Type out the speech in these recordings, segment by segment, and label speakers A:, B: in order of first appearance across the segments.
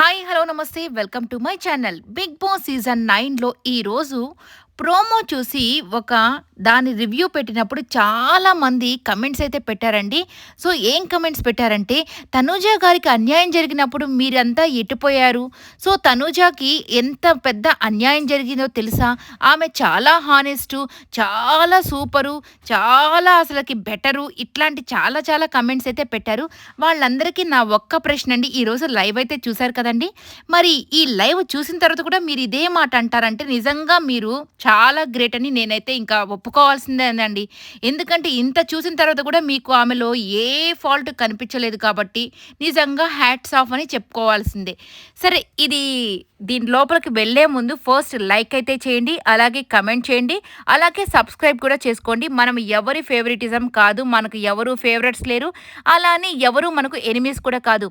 A: Hi hello నమస్తే. Welcome to my channel. Big boss season నైన్లో ఈరోజు ప్రోమో చూసి ఒక దాని రివ్యూ పెట్టినప్పుడు చాలా మంది కమెంట్స్ అయితే పెట్టారండి. సో ఏం కమెంట్స్ పెట్టారంటే తనూజ గారికి అన్యాయం జరిగినప్పుడు మీరంతా ఎటుపోయారు? సో తనూజకి ఎంత పెద్ద అన్యాయం జరిగిందో తెలుసా? ఆమె చాలా హానెస్టు చాలా సూపరు చాలా అసలుకి బెటరు. ఇట్లాంటి చాలా చాలా కమెంట్స్ అయితే పెట్టారు. వాళ్ళందరికీ నా ఒక్క ప్రశ్న అండి ఈరోజు లైవ్ అయితే చూశారు కదండి. మరి ఈ లైవ్ చూసిన తర్వాత కూడా మీరు ఇదే మాట అంటారంటే నిజంగా మీరు చాలా గ్రేట్ అని నేనైతే ఇంకా ఒప్పుకోవాల్సిందేనండి ఎందుకంటే ఇంత చూసిన తర్వాత కూడా మీకు ఆమెలో ఏ ఫాల్ట్ కనిపించలేదు కాబట్టి నిజంగా హ్యాట్స్ ఆఫ్ అని చెప్పుకోవాల్సిందే. సరే ఇది దీని లోపలికి వెళ్ళే ముందు ఫస్ట్ లైక్ అయితే చేయండి అలాగే కమెంట్ చేయండి అలాగే సబ్స్క్రైబ్ కూడా చేసుకోండి. మనం ఎవరి ఫేవరెటిజం కాదు మనకు ఎవరు ఫేవరెట్స్ లేరు అలానే ఎవరు మనకు ఎనిమీస్ కూడా కాదు.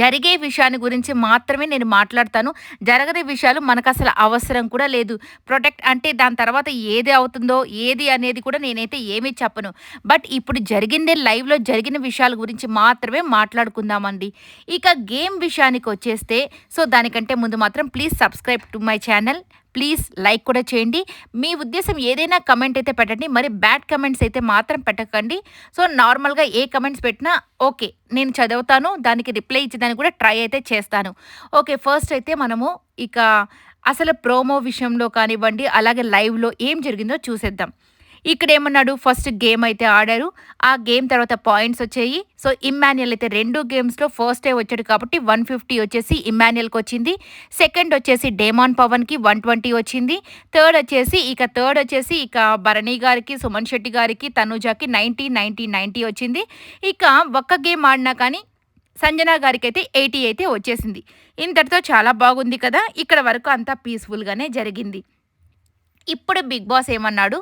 A: జరిగే విషయాన్ని గురించి మాత్రమే నేను మాట్లాడతాను. జరగని విషయాలు మనకు అసలు అవసరం కూడా లేదు. ప్రొటెక్ట్ అంటే దాని తర్వాత ఏది అవుతుందో ఏది అనేది కూడా నేనైతే ఏమీ చెప్పను. బట్ ఇప్పుడు జరిగిందే లైవ్లో జరిగిన విషయాల గురించి మాత్రమే మాట్లాడుకుందామండి. ఇక గేమ్ విషయానికి వచ్చేస్తే సో దానికంటే ముందు మాత్రం please subscribe to my channel. Please like కూడా చేయండి. మీ ఉద్దేశం ఏదైనా కమెంట్ అయితే పెట్టండి. మరి బ్యాడ్ కమెంట్స్ అయితే మాత్రం పెట్టకండి. సో నార్మల్గా ఏ కమెంట్స్ పెట్టినా ఓకే నేను చదువుతాను దానికి రిప్లై ఇచ్చేదానికి కూడా ట్రై అయితే చేస్తాను. ఓకే ఫస్ట్ అయితే మనము ఇక అసలు ప్రోమో విషయంలో కానివ్వండి అలాగే లైవ్లో ఏం జరిగిందో చూసేద్దాం. ఇక్కడ ఏమన్నాడు ఫస్ట్ గేమ్ అయితే ఆడారు. ఆ గేమ్ తర్వాత పాయింట్స్ వచ్చాయి. సో ఇమ్మాన్యుయల్ అయితే రెండు గేమ్స్లో ఫస్ట్ డే వచ్చాడు కాబట్టి వన్ ఫిఫ్టీ వచ్చేసి ఇమ్మాన్యుయల్కి వచ్చింది. సెకండ్ వచ్చేసి డేమాన్ పవన్కి వన్ ట్వంటీ వచ్చింది. థర్డ్ వచ్చేసి ఇక థర్డ్ వచ్చేసి ఇక భరణి గారికి సుమన్ శెట్టి గారికి తనుజాకి నైంటీ నైంటీ నైంటీ వచ్చింది. ఇక ఒక్క గేమ్ ఆడినా కానీ సంజన గారికి అయితే ఎయిటీ అయితే వచ్చేసింది. ఇంతటితో చాలా బాగుంది కదా. ఇక్కడ వరకు అంతా పీస్ఫుల్గానే జరిగింది. ఇప్పుడు బిగ్ బాస్ ఏమన్నాడు?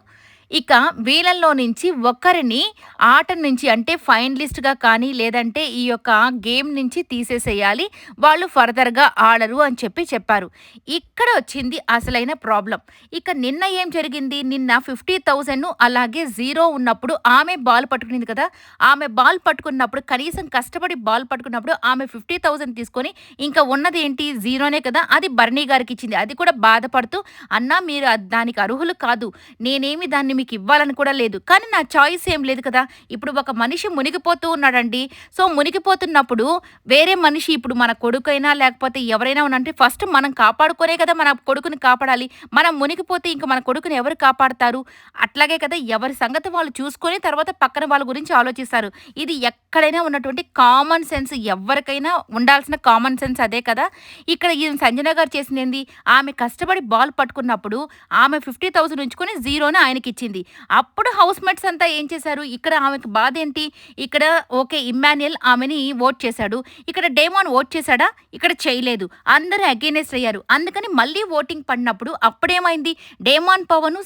A: ఇక వీళ్ళల్లో నుంచి ఒకరిని ఆట నుంచి అంటే ఫైనలిస్ట్గా కానీ లేదంటే ఈ యొక్క గేమ్ నుంచి తీసేసేయాలి వాళ్ళు ఫర్దర్గా ఆడరు అని చెప్పి చెప్పారు. ఇక్కడ వచ్చింది అసలైన ప్రాబ్లం ఇక నిన్న ఏం జరిగింది? నిన్న ఫిఫ్టీ థౌజండ్ అలాగే జీరో ఉన్నప్పుడు ఆమె బాల్ పట్టుకునింది కదా ఆమె బాల్ పట్టుకున్నప్పుడు కనీసం కష్టపడి బాల్ పట్టుకున్నప్పుడు ఆమె ఫిఫ్టీ థౌజండ్ తీసుకొని ఇంకా ఉన్నది ఏంటి? జీరోనే కదా అది బర్నీ గారికి ఇచ్చింది. అది కూడా బాధపడుతూ అన్నా మీరు దానికి అర్హులు కాదు. నేనేమి దాన్ని మీకు ఇవ్వాలని కూడా లేదు. కానీ నా చాయిస్ ఏం లేదు కదా. ఇప్పుడు ఒక మనిషి మునిగిపోతూ ఉన్నాడండి. సో మునిగిపోతున్నప్పుడు వేరే మనిషి ఇప్పుడు మన కొడుకైనా లేకపోతే ఎవరైనా ఉన్నంటే ఫస్ట్ మనం కాపాడుకోనే కదా మన కొడుకుని కాపాడాలి. మనం మునిగిపోతే ఇంకా మన కొడుకుని ఎవరు కాపాడతారు? అట్లాగే కదా ఎవరి సంగతి వాళ్ళు చూసుకొని తర్వాత పక్కన వాళ్ళ గురించి ఆలోచిస్తారు. ఇది ఎక్కడైనా ఉన్నటువంటి కామన్ సెన్స్ ఎవరికైనా ఉండాల్సిన కామన్ సెన్స్ అదే కదా. ఇక్కడ ఈ సంజన గారు చేసింది ఆమె కష్టపడి బాల్ పట్టుకున్నప్పుడు ఆమె ఫిఫ్టీ థౌసండ్ ఉంచుకొని జీరోని ఆయనకి ఇచ్చింది అప్పుడు హౌస్ మేట్స్ అంతా ఏం చేశారు? ఇక్కడ ఆమెకు బాధ ఏంటి? ఇక్కడ ఓకే ఇమ్మాన్యుయల్ ఆమెని ఓట్ చేశాడు. ఇక్కడ డేమాన్ ఓట్ చేశాడా? ఇక్కడ చేయలేదు. అందరూ అగేనెస్ట్ అయ్యారు. అందుకని మళ్ళీ ఓటింగ్ పడినప్పుడు అప్పుడేమైంది? డేమాన్ పవన్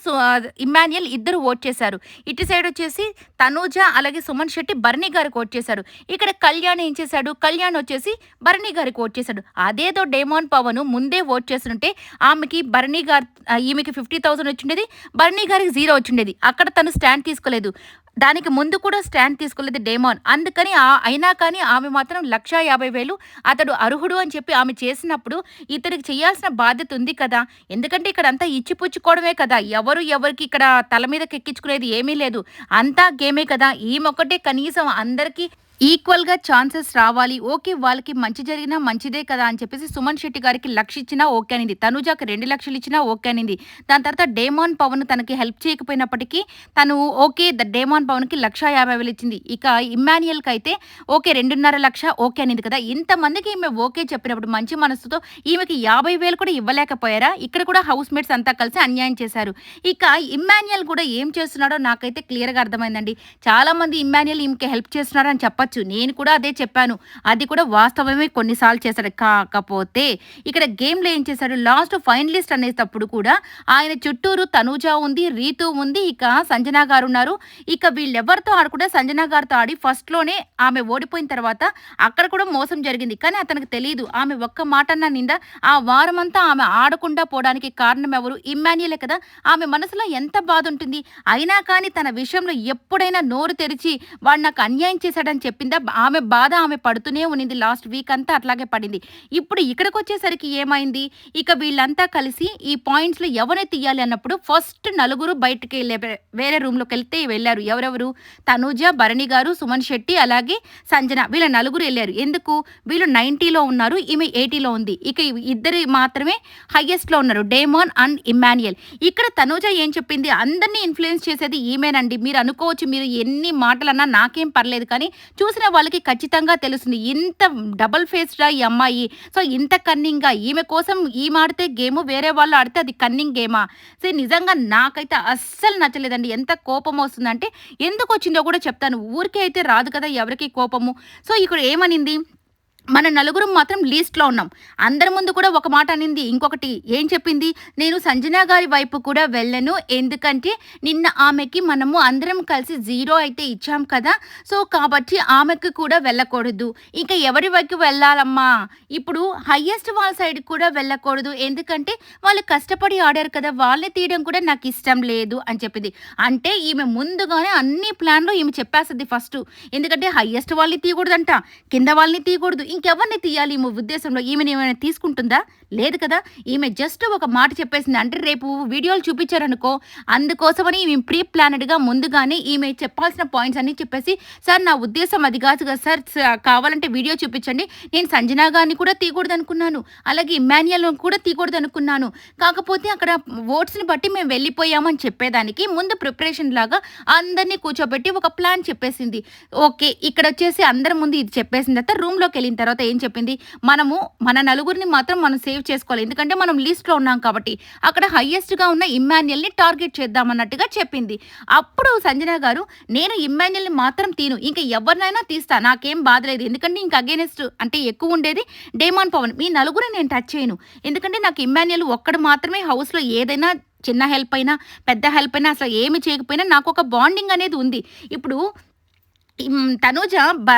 A: ఇమ్మాన్యుయల్ ఇద్దరు ఓట్ చేశారు. ఇటు సైడ్ వచ్చేసి తనూజ అలాగే సుమన్ శెట్టి బర్ణి గారికి ఓట్ చేశాడు ఇక్కడ కళ్యాణ్ ఏం చేశాడు? కళ్యాణ్ వచ్చేసి భరణి గారికి ఓట్ చేశాడు. అదేదో డేమాన్ పవన్ ముందే ఓట్ చేస్తుంటే ఆమెకి భరణి గారు ఈమెకి ఫిఫ్టీ థౌసండ్ వచ్చిండేది. భరణి గారికి జీరో వచ్చింది ఉండేది అక్కడ తను స్టాండ్ తీసుకోలేదు. దానికి ముందు కూడా స్టాండ్ తీసుకోలేదు డేమాన్. అందుకని అయినా కానీ ఆమె మాత్రం లక్షా యాభై వేలు అతడు అర్హుడు అని చెప్పి ఆమె చేసినప్పుడు ఇతనికి చేయాల్సిన బాధ్యత ఉంది కదా. ఎందుకంటే ఇక్కడ అంతా ఇచ్చిపుచ్చుకోవడమే కదా. ఎవరు ఎవరికి ఇక్కడ తల మీదకి ఎక్కించుకునేది ఏమీ లేదు. అంతా గేమే కదా. ఈమెొక్కటే కనీసం అందరికీ ఈక్వల్గా ఛాన్సెస్ రావాలి. ఓకే వాళ్ళకి మంచి జరిగినా మంచిదే కదా అని చెప్పేసి సుమన్ శెట్టి గారికి లక్ష ఇచ్చినా ఓకే అనింది. తనుజాకి రెండు లక్షలు ఇచ్చినా ఓకే అనింది. దాని తర్వాత డేమాన్ పవన్ తనకి హెల్ప్ చేయకపోయినప్పటికీ తను ఓకే ద డేమాన్ పవన్కి లక్ష యాభై వేలు ఇచ్చింది. ఇక ఇమ్మాన్యుయల్కి అయితే ఓకే రెండున్నర లక్ష ఓకే అనింది కదా. ఇంతమందికి ఈమె ఓకే చెప్పినప్పుడు మంచి మనసుతో ఈమెకి యాభై వేలు కూడా ఇవ్వలేకపోయారా? ఇక్కడ కూడా హౌస్ మేట్స్ అంతా కలిసి అన్యాయం చేశారు. ఇక ఇమ్మాన్యుయల్ కూడా ఏం చేస్తున్నాడో నాకైతే క్లియర్గా అర్థమైందండి. చాలామంది ఇమ్మాన్యుయల్ ఈమెకి హెల్ప్ చేస్తున్నారని చెప్పచ్చు. చెప్పచ్చు నేను కూడా అదే చెప్పాను. అది కూడా వాస్తవమే కొన్నిసార్లు చేశాడు. కాకపోతే ఇక్కడ గేమ్లో ఏం చేశాడు? లాస్ట్ ఫైనలిస్ట్ అనేటప్పుడు కూడా ఆయన చుట్టూరు తనూజ ఉంది రీతు ఉంది ఇక సంజన గారు ఉన్నారు. ఇక వీళ్ళెవరితో ఆడకుండా సంజన గారితో ఆడి ఫస్ట్లోనే ఆమె ఓడిపోయిన తర్వాత అక్కడ కూడా మోసం జరిగింది. కానీ అతనికి తెలియదు ఆమె ఒక్క మాట అన్న నిండా ఆ వారమంతా ఆమె ఆడకుండా పోవడానికి కారణం ఎవరు? ఇమ్మాన్యులే కదా. ఆమె మనసులో ఎంత బాధ ఉంటుంది? అయినా కానీ తన విషయంలో ఎప్పుడైనా నోరు తెరిచి వాడు నాకు అన్యాయం చేశాడని చెప్పి చెప్పిందా? ఆమె బాధ ఆమె పడుతూనే ఉన్నింది. లాస్ట్ వీక్ అంతా అట్లాగే పడింది. ఇప్పుడు ఇక్కడికి వచ్చేసరికి ఏమైంది? ఇక వీళ్ళంతా కలిసి ఈ పాయింట్స్లో ఎవరిని తీయాలి అన్నప్పుడు ఫస్ట్ నలుగురు బయటకి వెళ్ళే వేరే రూమ్లోకి వెళ్తే వెళ్ళారు. ఎవరెవరు? తనూజ భరణి గారు సుమన్ శెట్టి అలాగే సంజన. వీళ్ళ నలుగురు వెళ్ళారు. ఎందుకు? వీళ్ళు నైంటీలో ఉన్నారు. ఈమె ఎయిటీలో ఉంది. ఇక ఇద్దరు మాత్రమే హైయెస్ట్లో ఉన్నారు. డేమాన్ అండ్ ఇమాన్యుయల్ ఇక్కడ తనూజ ఏం చెప్పింది? అందరినీ ఇన్ఫ్లుయెన్స్ చేసేది ఈమెనండి. మీరు అనుకోవచ్చు మీరు ఎన్ని మాటలన్నా నాకేం పర్లేదు కానీ చూసిన వాళ్ళకి ఖచ్చితంగా తెలుస్తుంది. ఇంత డబల్ ఫేస్డా ఈ అమ్మాయి. సో ఇంత కన్నింగ్గా ఈమె కోసం ఈమె ఆడితే గేమ్ వేరే వాళ్ళు ఆడితే అది కన్నింగ్ గేమా? సో నిజంగా నాకైతే అస్సలు నచ్చలేదండి. ఎంత కోపం వస్తుందంటే ఎందుకు వచ్చిందో కూడా చెప్తాను. ఊరికే అయితే రాదు కదా ఎవరికి కోపము. సో ఇక్కడ ఏమనింది? మన నలుగురం మాత్రం లీస్ట్లో ఉన్నాం. అందరి ముందు కూడా ఒక మాట అనింది ఇంకొకటి ఏం చెప్పింది? నేను సంజన గారి వైపు కూడా వెళ్ళను ఎందుకంటే నిన్న ఆమెకి మనము అందరం కలిసి జీరో అయితే ఇచ్చాం కదా. సో కాబట్టి ఆమెకి కూడా వెళ్ళకూడదు. ఇంకా ఎవరి వైపు వెళ్ళాలమ్మా? ఇప్పుడు హయ్యెస్ట్ వాళ్ళ సైడ్ కూడా వెళ్ళకూడదు ఎందుకంటే వాళ్ళు కష్టపడి ఆడారు కదా. వాళ్ళని తీయడం కూడా నాకు ఇష్టం లేదు అని చెప్పింది. అంటే ఈమె ముందుగానే అన్ని ప్లాన్లు ఈమె చెప్పేస్తుంది ఫస్ట్. ఎందుకంటే హయ్యెస్ట్ వాళ్ళని తీయకూడదంట కింద వాళ్ళని తీయకూడదు. ఇంకెవరిని తీయాలి? ఈమె ఉద్దేశంలో ఈమెను ఏమైనా తీసుకుంటుందా? లేదు కదా. ఈమె జస్ట్ ఒక మాట చెప్పేసింది. అంటే రేపు వీడియోలు చూపించారనుకో అందుకోసమని ఈమె ప్రీ ప్లానెడ్గా ముందుగానే ఈమె చెప్పాల్సిన పాయింట్స్ అన్ని చెప్పేసి సార్ నా ఉద్దేశం అది కాదు కదా సార్. కావాలంటే వీడియో చూపించండి. నేను సంజనా గారిని కూడా తీయకూడదు అనుకున్నాను అలాగే ఇమాన్యుయల్ కూడా తీయకూడదు అనుకున్నాను కాకపోతే అక్కడ ఓట్స్ని బట్టి మేము వెళ్ళిపోయామని చెప్పేదానికి ముందు ప్రిపరేషన్ లాగా అందరినీ కూర్చోబెట్టి ఒక ప్లాన్ చెప్పేసింది. ఓకే ఇక్కడ వచ్చేసి అందరి ముందు ఇది చెప్పేసిన తర్వాత రూమ్లోకి వెళ్ళిన తర్వాత ఏం చెప్పింది? మనము మన నలుగురిని మాత్రం మనం సేవ్ చేసుకోవాలి. ఎందుకంటే మనం లిస్ట్లో ఉన్నాం కాబట్టి. అక్కడ హయ్యెస్ట్గా ఉన్న ఇమ్మాన్యుయల్ని టార్గెట్ చేద్దామన్నట్టుగా చెప్పింది. అప్పుడు సంజన గారు నేను ఇమ్మాన్యుయల్ని మాత్రం తీను. ఇంకా ఎవరినైనా తీస్తా. నాకేం బాధలేదు ఎందుకంటే ఇంకా అగేనెస్ట్ అంటే ఎక్కువ ఉండేది డేమాన్ పవన్ మీ నలుగురు నేను టచ్ చేయను. ఎందుకంటే నాకు ఇమ్మాన్యుయల్ ఒక్కడు మాత్రమే హౌస్లో ఏదైనా చిన్న హెల్ప్ అయినా పెద్ద హెల్ప్ అయినా అసలు ఏమి చేయకపోయినా నాకు ఒక బాండింగ్ అనేది ఉంది. ఇప్పుడు తనూజ బా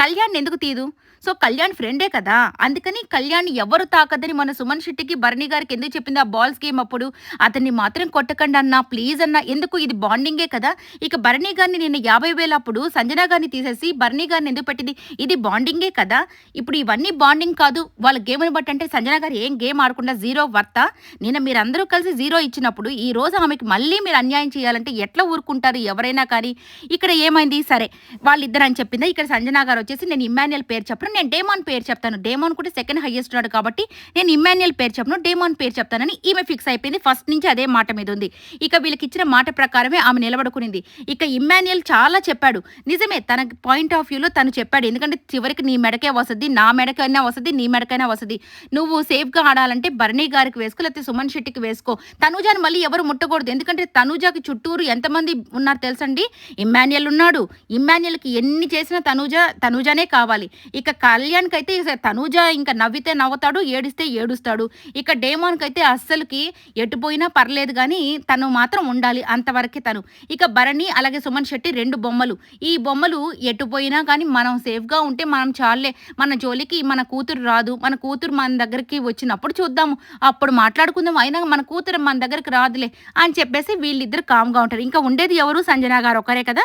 A: కళ్యాణ్ ఎందుకు తీదు? సో కళ్యాణ్ ఫ్రెండే కదా. అందుకని కళ్యాణ్ ఎవరు తాకదని మన సుమన్ శెట్టికి భరణి గారికి ఎందుకు చెప్పింది ఆ బాల్స్ గేమ్ అప్పుడు? అతన్ని మాత్రం కొట్టకండి అన్నా ప్లీజ్ అన్నా ఎందుకు ఇది బాండింగే కదా? ఇక భరణి గారిని నేను యాభై వేలు అప్పుడు సంజన గారిని తీసేసి భరణి గారిని ఎందుకు పెట్టింది? ఇది బాండింగే కదా. ఇప్పుడు ఇవన్నీ బాండింగ్ కాదు. వాళ్ళ గేమ్ని బట్టి అంటే సంజన గారు ఏం గేమ్ ఆడకుండా జీరో వర్త? నిన్న మీరందరూ కలిసి జీరో ఇచ్చినప్పుడు ఈ రోజు ఆమెకి మళ్ళీ మీరు అన్యాయం చేయాలంటే ఎట్లా ఊరుకుంటారు ఎవరైనా కానీ? ఇక్కడ ఏమైంది? సరే వాళ్ళిద్దరు అని చెప్పిందా? ఇక్కడ సంజన గారు వచ్చేసి నేను ఇమ్మాన్యుయల్ పేరు చెప్పిన. నేను డేమాన్ పేరు చెప్తాను. డేమాన్ కూడా సెకండ్ హైయెస్ట్ ఉన్నాడు కాబట్టి నేను ఇమ్మాన్యుయల్ పేరు చెప్పను డేమాన్ పేరు చెప్తానని ఈమె ఫిక్స్ అయిపోయింది. ఫస్ట్ నుంచి అదే మాట మీద ఉంది. ఇక వీళ్ళకి ఇచ్చిన మాట ప్రకారమే ఆమె నిలబడుకునింది. ఇక ఇమ్మాన్యుయల్ చాలా చెప్పాడు. నిజమే తన పాయింట్ ఆఫ్ వ్యూలో తను చెప్పాడు. ఎందుకంటే చివరికి నీ మెడకే వస్తుంది నా మెడకైనా వస్తుంది నీ మెడకైనా వస్తుంది నువ్వు సేఫ్గా ఆడాలంటే భరణి గారికి వేసుకో లేకపోతే సుమన్ శెట్టికి వేసుకో. తనుజాని మళ్ళీ ఎవరు ముట్టకూడదు. ఎందుకంటే తనుజాకి చుట్టూరు ఎంతమంది ఉన్నారు తెలుసండి? ఇమ్మాన్యుయల్ ఉన్నాడు. ఇమ్మాన్యుయల్కి ఎన్ని చేసినా తనుజ తనుజానే కావాలి. ఇక కళ్యాణ్కి అయితే తనుజ ఇంకా నవ్వితే నవ్వుతాడు ఏడిస్తే ఏడుస్తాడు. ఇక డేమాన్కి అయితే అస్సలుకి ఎటుపోయినా పర్లేదు కానీ తను మాత్రం ఉండాలి అంతవరకే తను. ఇక భరణి అలాగే సుమన్ శెట్టి రెండు బొమ్మలు. ఈ బొమ్మలు ఎటుపోయినా కానీ మనం సేఫ్గా ఉంటే మనం చాలే. మన జోలికి మన కూతురు రాదు. మన కూతురు మన దగ్గరికి వచ్చినప్పుడు చూద్దాము. అప్పుడు మాట్లాడుకుందాం. అయినా మన కూతురు మన దగ్గరికి రాదులే అని చెప్పేసి వీళ్ళిద్దరు కామ్గా ఉంటారు. ఇంకా ఉండేది ఎవరు? సంజన గారు ఒకరే కదా?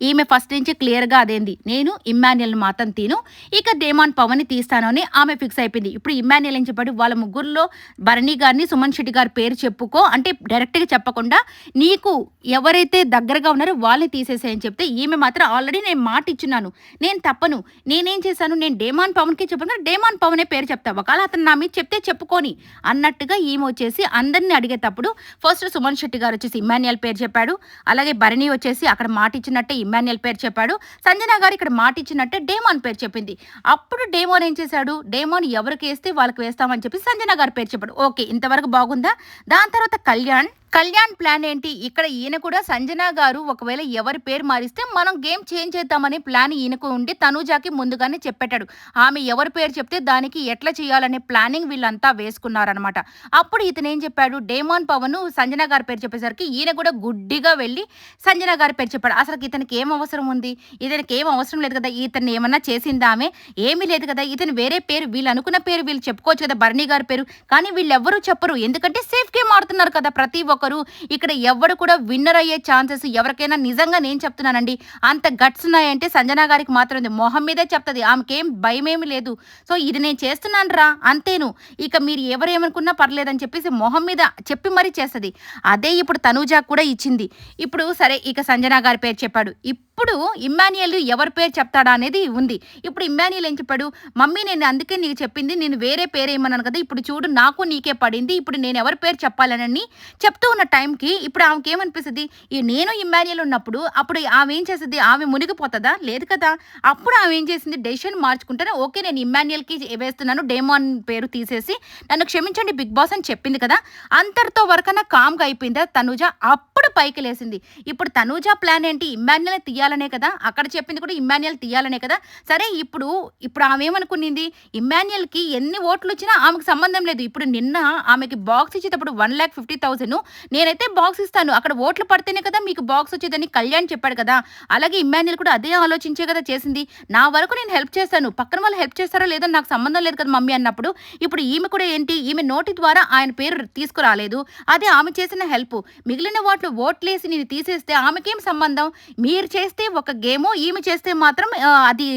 A: ఈమె ఫస్ట్ నుంచి క్లియర్గా అదేంది నేను ఇమ్మాన్యుయల్ మాత్రం తీను ఇక దేమాన్ పవన్ తీస్తాను అని ఆమె ఫిక్స్ అయిపోయింది. ఇప్పుడు ఇమ్మాన్యుయల్ అని చెప్పాడు వాళ్ళ ముగ్గురులో భరణి గారిని సుమన్ శెట్టి గారి పేరు చెప్పుకో అంటే డైరెక్ట్గా చెప్పకుండా నీకు ఎవరైతే దగ్గరగా ఉన్నారో వాళ్ళని తీసేసాయని చెప్తే ఈమె మాత్రం ఆల్రెడీ నేను మాట ఇచ్చున్నాను నేను తప్పను నేనేం చేశాను నేను డేమాన్ పవన్కి చెప్పను డేమాన్ పవనే పేరు చెప్తా ఒకవేళ అతను నా మీద చెప్తే చెప్పుకొని అన్నట్టుగా ఈమె వచ్చేసి అందరిని అడిగేటప్పుడు ఫస్ట్ సుమన్ శెట్టి గారు వచ్చేసి ఇమ్మాన్యుయల్ పేరు చెప్పాడు అలాగే భరణి వచ్చేసి అక్కడ మాట ఇచ్చినట్టే ఇమ్మాన్యుయల్ పేరు చెప్పాడు. సంజన గారు ఇక్కడ మాట ఇచ్చినట్టే డేమాన్ పేరు చెప్పింది. అప్పుడు డేమోన్ ఏం చేశాడు? డేమోన్ ఎవరికి వేస్తే వాళ్ళకి వేస్తామని చెప్పి సంజన గారు పేరు చెప్పాడు. ఓకే ఇంతవరకు బాగుందా? దాని తర్వాత కళ్యాణ్ కళ్యాణ్ ప్లాన్ ఏంటి? ఇక్కడ ఈయన కూడా సంజన గారు ఒకవేళ ఎవరి పేరు మారిస్తే మనం గేమ్ చేంజ్ చేద్దామనే ప్లాన్ ఈయనకు ఉండి తనూజాకి ముందుగానే చెప్పేటాడు. ఆమె ఎవరి పేరు చెప్తే దానికి ఎట్లా చేయాలనే ప్లానింగ్ వీళ్ళంతా వేసుకున్నారనమాట అప్పుడు ఇతను ఏం చెప్పాడు? డేమాన్ పవన్ సంజన గారి పేరు చెప్పేసరికి ఈయన కూడా గుడ్డిగా వెళ్ళి సంజన గారి పేరు చెప్పాడు. అసలు ఇతనికి ఏం అవసరం ఉంది? ఇతనికి ఏం అవసరం లేదు కదా? ఇతన్ని ఏమన్నా చేసిందా ఆమె ఏమీ లేదు కదా? ఇతను వేరే పేరు వీళ్ళు అనుకున్న పేరు వీళ్ళు చెప్పుకోవచ్చు కదా? భరణి గారి పేరు. కానీ వీళ్ళు చెప్పరు. ఎందుకంటే సేఫ్ గేమ్ ఆడుతున్నారు కదా ప్రతి ఒక్క ఒకరు. ఇక్కడ ఎవరు కూడా విన్నర్ అయ్యే ఛాన్సెస్ ఎవరికైనా నిజంగా నేను చెప్తున్నానండి. అంత గట్స్ ఉన్నాయంటే సంజన గారికి మాత్రం ఉంది. మొహం మీదే చెప్తుంది. ఆమెకేం భయమేమి లేదు. సో ఇది నేను చేస్తున్నాను రా. అంతేను. ఇక మీరు ఎవరేమనుకున్నా పర్లేదని చెప్పేసి మొహం మీద చెప్పి మరీ చేస్తుంది. అదే ఇప్పుడు తనూజా కూడా ఇచ్చింది. ఇప్పుడు సరే ఇక సంజన గారి పేరు చెప్పాడు. ఇప్పుడు ఇమ్మాన్యుయల్ ఎవరి పేరు చెప్తాడా అనేది ఉంది. ఇప్పుడు ఇమ్మాన్యుయల్ ఏం చెప్పాడు? మమ్మీ నేను అందుకే నీకు చెప్పింది. నేను వేరే పేరు ఏమన్నాను కదా. ఇప్పుడు చూడు నాకు నీకే పడింది. ఇప్పుడు నేను ఎవరి పేరు చెప్పాలని చెప్తూ ఉన్న టైంకి ఇప్పుడు ఆమెకి ఏమనిపిస్తుంది ఈ నేను ఇమ్మాన్యుల్ ఉన్నప్పుడు అప్పుడు ఆమె ఏం చేస్తుంది? ఆమె మునిగిపోతుందా? లేదు కదా. అప్పుడు ఆమె ఏం చేసింది డెసిషన్ మార్చుకుంటే ఓకే నేను ఇమ్మాన్యుయల్కి వేస్తున్నాను డేమాన్ పేరు తీసేసి నన్ను క్షమించండి బిగ్ బాస్ అని చెప్పింది కదా. అంతటితో వరకన్నా కామ్గా అయిపోయిందా తనుజ? అప్పుడు పైకి లేసింది ఇప్పుడు తనూజ ప్లాన్ ఏంటి ఇమ్మాన్యుయల్ తీయాలనే కదా? అక్కడ చెప్పింది కూడా ఇమ్మాన్యుయల్ తీయాలనే కదా? సరే ఇప్పుడు ఇప్పుడు ఆమె ఏమనుకునింది ఇమ్మాన్యుయల్కి ఎన్ని ఓట్లు వచ్చినా ఆమెకు సంబంధం లేదు. ఇప్పుడు నిన్న ఆమెకి బాక్స్ ఇచ్చేటప్పుడు వన్ ల్యాక్ ఫిఫ్టీ థౌసండ్ నేనైతే బాక్స్ ఇస్తాను. అక్కడ ఓట్లు పడితేనే కదా మీకు బాక్స్ వచ్చేదని కళ్యాణ్ చెప్పాడు కదా? అలాగే ఇమ్మాన్యుల్ కూడా అదే ఆలోచించే కదా చేసింది. నా వరకు నేను హెల్ప్ చేస్తాను. పక్కన వాళ్ళు హెల్ప్ చేస్తారో లేదో నాకు సంబంధం లేదు కదా మమ్మీ అన్నప్పుడు. ఇప్పుడు ఈమె కూడా ఏంటి? ఈమె నోటి ద్వారా ఆయన పేరు తీసుకురాలేదు. అదే ఆమె చేసిన హెల్ప్. మిగిలిన వాటిలో ఓట్లేసి నేను తీసేస్తే ఆమెకేం సంబంధం? మీరు చేస్తే ఒక గేమో ఈమె చేస్తే మాత్రం అది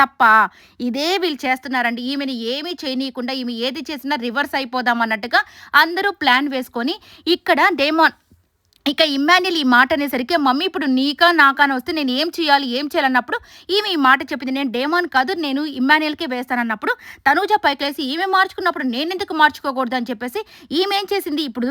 A: తప్ప. ఇదే వీళ్ళు చేస్తున్నారండి. ఈమెని ఏమీ చేయనీయకుండా ఈమె ఏది చేసినా రివర్స్ అయిపోదాం అన్నట్టుగా అందరూ ప్లాన్ వేసుకొని ఇక్కడ డేమాన్ ఇక ఇమ్మాన్యుల్ ఈ మాట అనేసరికి మమ్మీ ఇప్పుడు నీకా నాకా వస్తే నేను ఏం చేయాలి ఏం చేయాలన్నప్పుడు ఈమె ఈ మాట చెప్పింది. నేను డేమాన్ కాదు నేను ఇమ్మాన్యుల్కే వేస్తానన్నప్పుడు తనూజ పైకేసి ఈమె మార్చుకున్నప్పుడు నేను ఎందుకు మార్చుకోకూడదు? అని చెప్పేసి ఈమె ఏం చేసింది? ఇప్పుడు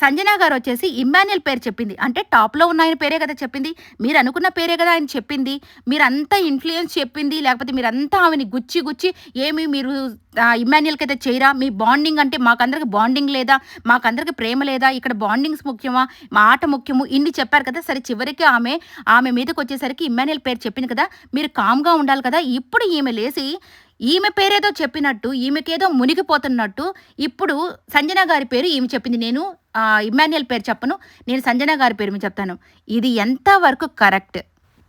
A: సంజన గారు వచ్చేసి ఇమ్మాన్యుల్ పేరు చెప్పింది. అంటే టాప్లో ఉన్న ఆయన పేరే కదా చెప్పింది. మీరు అనుకున్న పేరే కదా ఆయన చెప్పింది. మీరంతా ఇన్ఫ్లుయెన్స్ చెప్పింది. లేకపోతే మీరంతా ఆమెని గుచ్చి గుచ్చి ఏమి మీరు ఇమ్మాన్యుల్కి అయితే చేయరా? మీ బాండింగ్ అంటే మాకందరికి బాండింగ్ లేదా? మాకందరికి ప్రేమ లేదా? ఇక్కడ బాండింగ్స్ ముఖ్యమా? మా ఆట ముఖ్యము? ఇన్ని చెప్పారు కదా. సరే చివరికి ఆమె ఆమె మీదకి వచ్చేసరికి ఇమ్మాన్యుల్ పేరు చెప్పింది కదా. మీరు కామ్గా ఉండాలి కదా. ఇప్పుడు ఈమె లేచి ఈమె పేరేదో చెప్పినట్టు ఈమెకేదో మునిగిపోతున్నట్టు ఇప్పుడు సంజన గారి పేరు ఈమె చెప్పింది. నేను ఇమాన్యుయల్ పేరు చెప్పను నేను సంజన గారి పేరు చెప్తాను. ఇది ఎంతవరకు కరెక్ట్?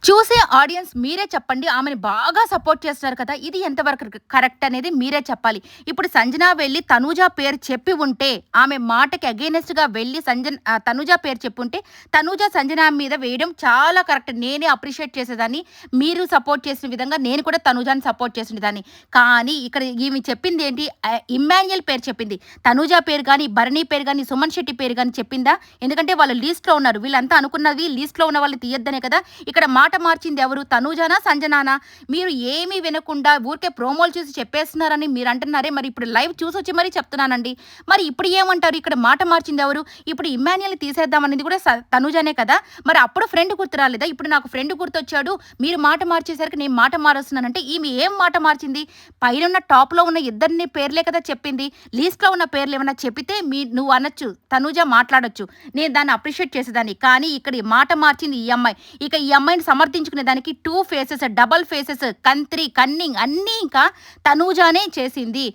A: చూసే ఆడియన్స్ మీరే చెప్పండి. ఆమెను బాగా సపోర్ట్ చేస్తున్నారు కదా. ఇది ఎంతవరకు కరెక్ట్ అనేది మీరే చెప్పాలి. ఇప్పుడు సంజన వెళ్ళి తనూజా పేరు చెప్పి ఉంటే ఆమె మాటకి అగేనెస్ట్గా వెళ్ళి సంజన ఆ, పేరు చెప్పి ఉంటే తనూజా సంజన మీద వేయడం చాలా కరెక్ట్. నేనే అప్రిషియేట్ చేసేదాన్ని. మీరు సపోర్ట్ చేసిన విధంగా నేను కూడా తనూజాని సపోర్ట్ చేసేదాన్ని కానీ ఇక్కడ ఈమె చెప్పింది ఏంటి? ఇమ్మాన్యుయల్ పేరు చెప్పింది. తనూజా పేరు కానీ భరణి పేరు కానీ సుమన్ శెట్టి పేరు కానీ చెప్పిందా? ఎందుకంటే వాళ్ళు లీస్ట్లో ఉన్నారు. వీళ్ళంతా అనుకున్నది లీస్ట్లో ఉన్న వాళ్ళు తీయద్దనే కదా. ఇక్కడ మాట మార్చింది ఎవరు? తనూజానా సంజనానా? మీరు ఏమీ వినకుండా ఊరికే ప్రోమోలు చూసి చెప్పేస్తున్నారని మీరు అంటున్నారే. మరి ఇప్పుడు లైవ్ చూసి వచ్చి మరీ చెప్తున్నానండి. మరి ఇప్పుడు ఏమంటారు? ఇక్కడ మాట మార్చింది ఎవరు? ఇప్పుడు ఇమ్మాన్యుయల్ తీసేద్దామనేది కూడా తనూజానే కదా? మరి అప్పుడు ఫ్రెండ్ గుర్తు రాలేదా? ఇప్పుడు నాకు ఫ్రెండ్ గుర్తొచ్చాడు. మీరు మాట మార్చేసరికి నేను మాట మారుస్తున్నానంటే ఈమె ఏం మాట మార్చింది? పైన ఉన్న టాప్లో ఉన్న ఇద్దరిని పేర్లే కదా చెప్పింది. లీస్ట్లో ఉన్న పేర్లు ఏమైనా చెప్పితే మీ నువ్వు అనొచ్చు. తనూజ మాట్లాడొచ్చు. నేను దాన్ని అప్రిషియేట్ చేసేదాన్ని. కానీ ఇక్కడ మాట మార్చింది ఈ అమ్మాయి. ఇక ఈ అమ్మాయిని సమర్థించుకునే దానికి టూ ఫేసెస్ డబల్ ఫేసెస్ కంత్రి కన్నింగ్ అన్నీ ఇంకా తనూజానే చేసింది.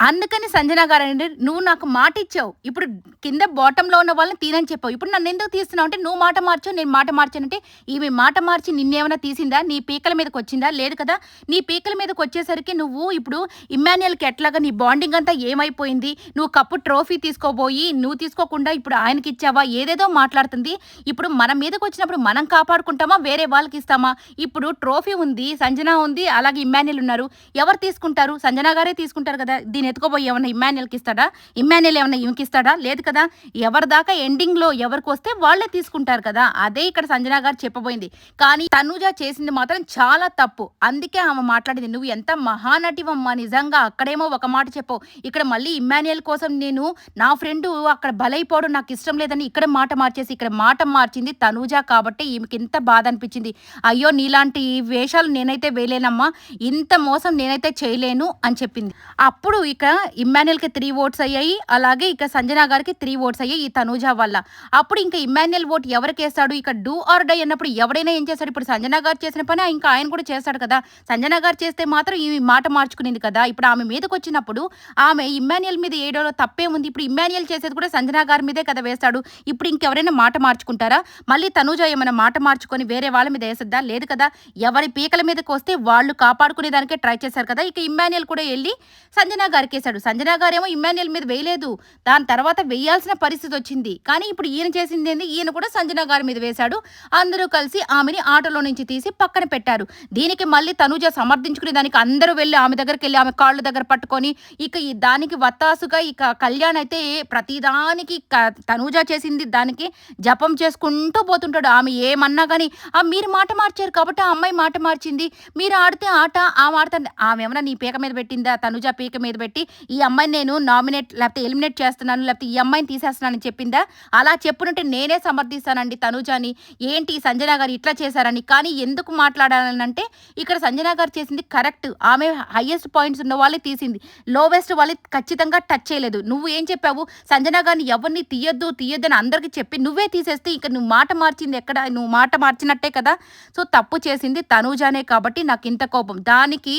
A: అందుకని సంజన గారు అంటే నువ్వు నాకు మాట ఇచ్చావు. ఇప్పుడు కింద బాటంలో ఉన్న వాళ్ళని తీనని చెప్పావు. ఇప్పుడు నన్ను ఎందుకు తీస్తున్నావు అంటే నువ్వు మాట మార్చావు నేను మాట మార్చానంటే ఈమె మాట మార్చి నిన్నేమైనా తీసిందా? నీ పీకల మీదకి వచ్చిందా? లేదు కదా. నీ పీకల మీదకి వచ్చేసరికి నువ్వు ఇప్పుడు ఇమ్మాన్యుయల్కి ఎట్లాగా నీ బాండింగ్ అంతా ఏమైపోయింది? నువ్వు కప్పు ట్రోఫీ తీసుకోబోయి నువ్వు తీసుకోకుండా ఇప్పుడు ఆయనకి ఇచ్చావా? ఏదేదో మాట్లాడుతుంది. ఇప్పుడు మన మీదకి వచ్చినప్పుడు మనం కాపాడుకుంటామా? వేరే వాళ్ళకి ఇస్తామా? ఇప్పుడు ట్రోఫీ ఉంది సంజన ఉంది అలాగే ఇమ్మాన్యుల్ ఉన్నారు. ఎవరు తీసుకుంటారు? సంజన గారే తీసుకుంటారు కదా. నేను ఎత్తుకోబోయి ఏమన్నా ఇమ్మాన్యుల్కి ఇస్తాడా? ఇమ్మాన్యుల్ ఏమన్నా ఈమెకి ఇస్తాడా? లేదు కదా. ఎవరి దాకా ఎండింగ్లో ఎవరికి వస్తే వాళ్ళే తీసుకుంటారు కదా. అదే ఇక్కడ సంజనా గారు చెప్పబోయింది. కానీ తనుజ చేసింది మాత్రం చాలా తప్పు. అందుకే ఆమె మాట్లాడింది. నువ్వు ఎంత మహానటివమ్మా నిజంగా. అక్కడేమో ఒక మాట చెప్పవు. ఇక్కడ మళ్ళీ ఇమ్మాన్యుయల్ కోసం నేను నా ఫ్రెండ్ అక్కడ బలైపోవడం నాకు ఇష్టం లేదని ఇక్కడ మాట మార్చేసి ఇక్కడ మాట మార్చింది తనూజ కాబట్టి ఈమెకి ఇంత బాధ అనిపించింది. అయ్యో నీలాంటి వేషాలు నేనైతే వేయలేనమ్మా. ఇంత మోసం నేనైతే చేయలేను అని చెప్పింది. అప్పుడు ఇక ఇమ్మాన్యుయల్కి త్రీ ఓట్స్ అయ్యాయి. అలాగే ఇక సంజన గారికి త్రీ ఓట్స్ అయ్యాయి ఈ తనూజ వల్ల. అప్పుడు ఇంకా ఇమ్మాన్యుల్ ఓట్ ఎవరికి వేస్తాడు ఇక డూ ఆర్ డై అన్నప్పుడు ఎవడైనా ఏం చేస్తాడు? ఇప్పుడు సంజన గారు చేసిన పని ఇంకా ఆయన కూడా చేస్తాడు కదా. సంజన గారు చేస్తే మాత్రం ఈ మాట మార్చుకునేది కదా. ఇప్పుడు ఆమె మీదకి వచ్చినప్పుడు ఆమె ఇమ్మాన్యుల్ మీద ఏడోలో తప్పే ఉంది. ఇప్పుడు ఇమ్మాన్యుల్ చేసేది కూడా సంజన గారి మీదే కదా వేస్తాడు. ఇప్పుడు ఇంకెవరైనా మాట మార్చుకుంటారా? మళ్ళీ తనూజ ఏమైనా మాట మార్చుకొని వేరే వాళ్ళ మీద వేసద్దా? లేదు కదా. ఎవరి పీకల మీదకి వస్తే వాళ్ళు కాపాడుకునే దానికే ట్రై చేశారు కదా. ఇక ఇమ్మాన్యుల్ కూడా వెళ్ళి సంజన గారి నరికేశాడు సంజన గారేమో ఇమ్మాన్యుల్ మీద వేయలేదు. దాని తర్వాత వేయాల్సిన పరిస్థితి వచ్చింది. కానీ ఇప్పుడు ఈయన చేసింది ఏంది? ఈయన కూడా సంజన గారి మీద వేశాడు. అందరూ కలిసి ఆమెని ఆటోలో నుంచి తీసి పక్కన పెట్టారు. దీనికి మళ్ళీ తనుజ సమర్థించుకునే దానికి అందరూ వెళ్ళి ఆమె దగ్గరికి వెళ్ళి ఆమె కాళ్ళ దగ్గర పట్టుకొని ఇక ఈ దానికి వత్తాసుగా ఇక కళ్యాణ్ అయితే ప్రతిదానికి క- తనూజ చేసింది దానికి జపం చేసుకుంటూ పోతుంటాడు. ఆమె ఏమన్నా కానీ ఆ మీరు మాట మార్చారు కాబట్టి ఆ అమ్మాయి మాట మార్చింది. మీరు ఆడితే ఆట ఆ ఆడతా ఆమె ఏమన్నా నీ పీక మీద పెట్టిందా? తనుజ పీక మీద పెట్టి ఈ అమ్మాయిని నేను నామినేట్ లేకపోతే ఎలిమినేట్ చేస్తున్నాను లేకపోతే ఈ అమ్మాయిని తీసేస్తున్నానని చెప్పిందా? అలా చెప్పునుంటే నేనే సమర్థిస్తానండి తనుజాని. ఏంటి సంజన గారు ఇట్లా చేశారని? కానీ ఎందుకు మాట్లాడాలనంటే ఇక్కడ సంజన గారు చేసింది కరెక్ట్. ఆమె హయ్యెస్ట్ పాయింట్స్ ఉన్న వాళ్ళే తీసింది. లోవెస్ట్ వాళ్ళే ఖచ్చితంగా టచ్ చేయలేదు. నువ్వు ఏం చెప్పావు? సంజన గారిని ఎవరిని తీయొద్దు తీయొద్దు అని అందరికీ చెప్పి నువ్వే తీసేస్తే ఇక నువ్వు మాట మార్చింది ఎక్కడ? నువ్వు మాట మార్చినట్టే కదా? సో తప్పు చేసింది తనూజానే కాబట్టి నాకు ఇంత కోపం. దానికి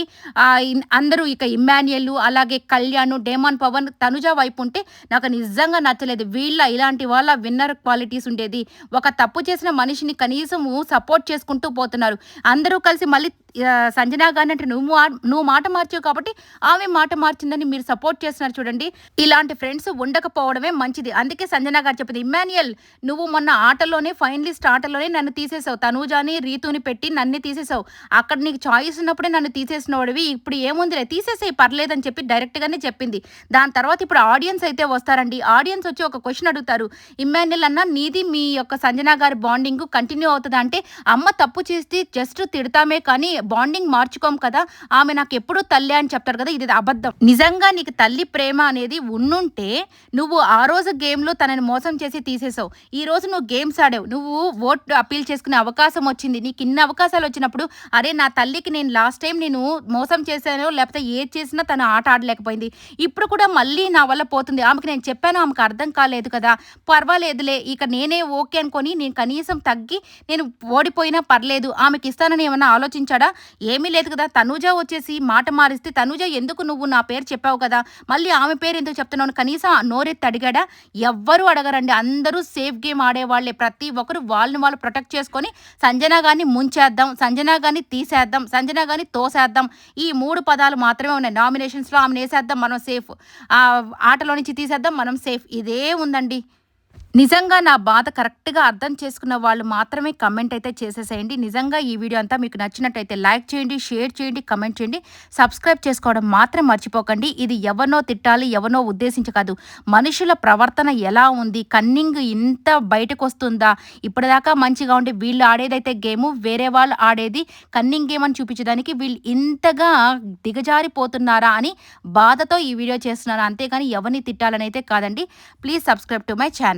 A: అందరూ ఇక ఇమ్మాన్యుయల్ అలాగే కళ్యాణ్ డేమాన్ పవన్ తనుజ వైపు ఉంటే నాకు నిజంగా నచ్చలేదు. వీళ్ళ ఇలాంటి వాళ్ళ విన్నర్ క్వాలిటీస్ ఉండేది. ఒక తప్పు చేసిన మనిషిని కనీసం సపోర్ట్ చేసుకుంటూ పోతున్నారు. అందరూ కలిసి మళ్ళీ సంజనా గారిని అంటే నువ్వు మా- నువ్వు మాట మార్చావు కాబట్టి ఆమె మాట మార్చిందని మీరు సపోర్ట్ చేస్తున్నారు చూడండి. ఇలాంటి ఫ్రెండ్స్ ఉండకపోవడమే మంచిది. అందుకే సంజనా గారు చెప్పింది ఇమ్మాన్యుయల్ నువ్వు మొన్న ఆటలోనే ఫైనలిస్ట్ ఆటలోనే నన్ను తీసేసావు. తనూజాని రీతుని పెట్టి నన్ను తీసేసావు. అక్కడ నీకు చాయిస్ ఉన్నప్పుడే నన్ను తీసేసిన వాడివి ఇప్పుడు ఏముందిలే తీసేసేయి పర్లేదని చెప్పి డైరెక్ట్ డైరెక్ట్గానే చెప్పింది. దాని తర్వాత ఇప్పుడు ఆడియన్స్ అయితే వస్తారండి. ఆడియన్స్ వచ్చి ఒక క్వశ్చన్ అడుగుతారు. ఇమ్మాన్యుల్ అన్న నీది మీ యొక్క సంజన గారి బాండింగ్ కంటిన్యూ అవుతుంది? అంటే అమ్మ తప్పు చేస్తే జస్ట్ తిడతామే కానీ బాండింగ్ మార్చుకోం కదా. ఆమె నాకు ఎప్పుడు తల్లి అని చెప్తారు కదా ఇది అబద్ధం. నిజంగా నీకు తల్లి ప్రేమ అనేది ఉన్నుంటే నువ్వు ఆ రోజు గేమ్లో తనని మోసం చేసి తీసేసావు. ఈ రోజు నువ్వు గేమ్స్ ఆడావు. నువ్వు ఓట్ అప్పీల్ చేసుకునే అవకాశం వచ్చింది. నీకు ఇన్ని అవకాశాలు వచ్చినప్పుడు అరే నా తల్లికి నేను లాస్ట్ టైం నేను మోసం చేశాను లేకపోతే ఏది చేసినా తను ఆట పోయింది. ఇప్పుడు కూడా మళ్ళీ నా వల్ల పోతుంది. ఆమెకి నేను చెప్పాను ఆమెకు అర్థం కాలేదు కదా. పర్వాలేదులే ఇక నేనే ఓకే అనుకొని నేను కనీసం తగ్గి నేను ఓడిపోయినా పర్లేదు. ఆమెకి ఇస్తానని ఏమన్నా ఆలోచించాడా? ఏమీ లేదు కదా. తనుజ వచ్చేసి మాట మారిస్తే తనుజ ఎందుకు నువ్వు నా పేరు చెప్పావు కదా? మళ్ళీ ఆమె పేరు ఎందుకు చెప్తున్నావు కనీసం నోరెత్తి అడిగాడా? ఎవ్వరూ అడగరండి. అందరూ సేఫ్ గేమ్ ఆడేవాళ్ళే. ప్రతి ఒక్కరు వాళ్ళని వాళ్ళు ప్రొటెక్ట్ చేసుకొని సంజన గారిని ముంచేద్దాం సంజన గారిని తీసేద్దాం సంజన గారిని తోసేద్దాం. ఈ మూడు పదాలు మాత్రమే ఉన్నాయి. నామినేషన్స్లో ఆమె వేసేద్దాం మనం సేఫ్ ఆ ఆటలో నుంచి తీసేద్దాం మనం సేఫ్ ఇదే ఉందండి. నిజంగా నా బాధ కరెక్ట్గా అర్థం చేసుకున్న వాళ్ళు మాత్రమే కమెంట్ అయితే చేసేసేయండి. నిజంగా ఈ వీడియో అంతా మీకు నచ్చినట్టయితే లైక్ చేయండి షేర్ చేయండి కమెంట్ చేయండి. సబ్స్క్రైబ్ చేసుకోవడం మాత్రం మర్చిపోకండి. ఇది ఎవరినో తిట్టాలి ఎవరినో ఉద్దేశించి కాదు. మనుషుల ప్రవర్తన ఎలా ఉంది? కన్నింగ్ ఇంత బయటకు వస్తుందా ఇప్పటిదాకా మంచిగా ఉండి వీళ్ళు ఆడేదైతే గేమ్ వేరే వాళ్ళు ఆడేది కన్నింగ్ గేమ్ అని చూపించడానికి వీళ్ళు ఇంతగా దిగజారిపోతున్నారా అని బాధతో ఈ వీడియో చేస్తున్నారా? అంతేగాని ఎవరిని తిట్టాలని అయితే కాదండి. Please subscribe to my channel